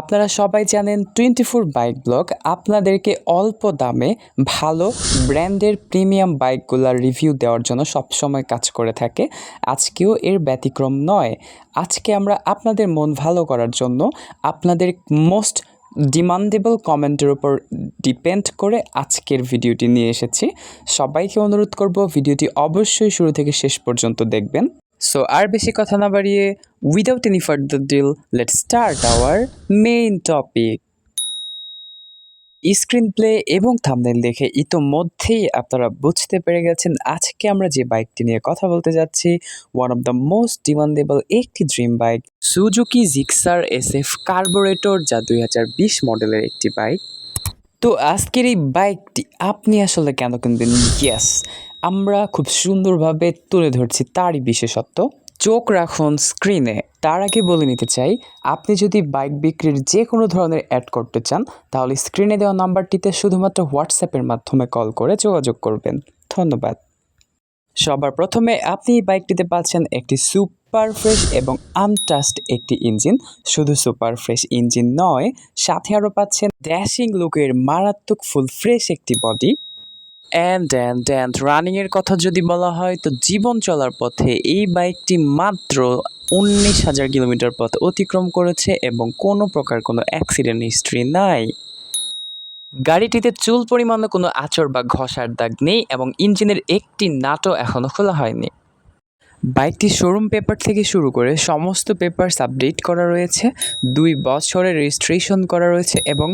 আপনারা সবাই জানেন টোয়েন্টি ফোর বাইক ব্লগ। আপনাদেরকে অল্প দামে ভালো ব্র্যান্ডের প্রিমিয়াম বাইকগুলোর রিভিউ দেওয়ার জন্য সবসময় কাজ করে থাকে। আজকেও এর ব্যতিক্রম নয়। আজকে আমরা আপনাদের মন ভালো করার জন্য আপনাদের মোস্ট ডিমান্ডেবল কমেন্টের উপর ডিপেন্ড করে আজকের ভিডিওটি নিয়ে এসেছি। সবাইকে অনুরোধ করব ভিডিওটি অবশ্যই শুরু থেকে শেষ পর্যন্ত দেখবেন। সো আর বেশি কথা না বাড়িয়ে without any further delay let start our main topic screen play এবং থামনেল দেখে ইতোমধ্যেই আপনারা বুঝতে পেরে গেছেন আজকে আমরা যে বাইকটি নিয়ে কথা বলতে যাচ্ছি one of the most demandable একটি dream bike Suzuki Gixxer S F carburettor যা দুই হাজার বিশ মডেলের একটি বাইক তো আজকের এই বাইকটি আপনি আসলে কেন কিনবেন? ইয়েস আমরা খুব সুন্দরভাবে তুলে ধরছি তারই বিশেষত্ব। চোখ রাখুন স্ক্রিনে তার আগে বলে নিতে চাই, আপনি যদি বাইক বিক্রির যে কোনো ধরনের অ্যাড করতে চান, তাহলে স্ক্রিনে দেওয়া নাম্বারটিতে শুধুমাত্র হোয়াটসঅ্যাপের মাধ্যমে কল করে যোগাযোগ করবেন। ধন্যবাদ। সবার প্রথমে আপনি এই বাইকটিতে পাচ্ছেন একটি সুপার ফ্রেশ এবং আনটাস্ট একটি ইঞ্জিন শুধু সুপার ফ্রেশ ইঞ্জিন নয়, সাথে আরও পাচ্ছেন ড্যাশিং লুকের মারাত্মক ফুল ফ্রেশ একটি বডি অ্যান্ড অ্যান্ড অ্যান্ড রানিংয়ের কথা যদি বলা হয়, তো জীবন চলার পথে এই বাইকটি মাত্র উনিশ হাজার কিলোমিটার পথ অতিক্রম করেছে এবং কোনো প্রকার কোনো অ্যাক্সিডেন্ট হিস্ট্রি নাই। গাড়িটিতে চুল পরিমাণে কোনো আচর বা ঘষার দাগ নেই এবং ইঞ্জিনের একটি নাটও এখনও খোলা হয়নি। বাইকটি শোরুম পেপার থেকে শুরু করে সমস্ত পেপারস আপডেট করা রয়েছে, দুই বছরের রেজিস্ট্রেশন করা রয়েছে এবং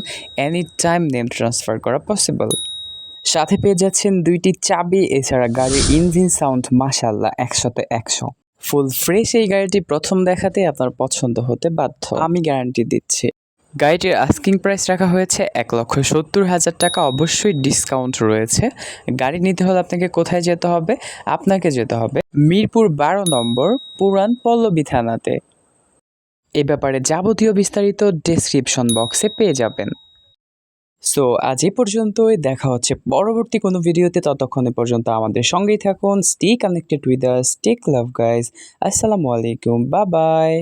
এনি টাইম নেম ট্রান্সফার করা পসিবল সাথে পেয়ে যাচ্ছেন দুইটি চাবি, এছাড়া গাড়ির ইঞ্জিন সাউন্ড মাসাল্লাহ একশোতে একশো। ফুল ফ্রেশ এই গাড়িটি প্রথম দেখাতে আপনার পছন্দ হতে বাধ্য। আমি গ্যারান্টি দিচ্ছি। গাড়িটির আস্কিং প্রাইস রাখা হয়েছে এক লক্ষ সত্তর হাজার টাকা। অবশ্যই ডিসকাউন্ট রয়েছে। গাড়ি নিতে হলে আপনাকে কোথায় যেতে হবে? আপনাকে যেতে হবে মিরপুর বারো নম্বর, পুরান পল্লবী থানাতে। এ ব্যাপারে যাবতীয় বিস্তারিত ডেসক্রিপশন বক্সে পেয়ে যাবেন। সো আজ এই পর্যন্তই। দেখা হচ্ছে পরবর্তী কোনো ভিডিওতে। ততক্ষণে পর্যন্ত আমাদের সঙ্গেই থাকুন। Stay connected with us tech love guys আসসালামু আলাইকুম। বা বাই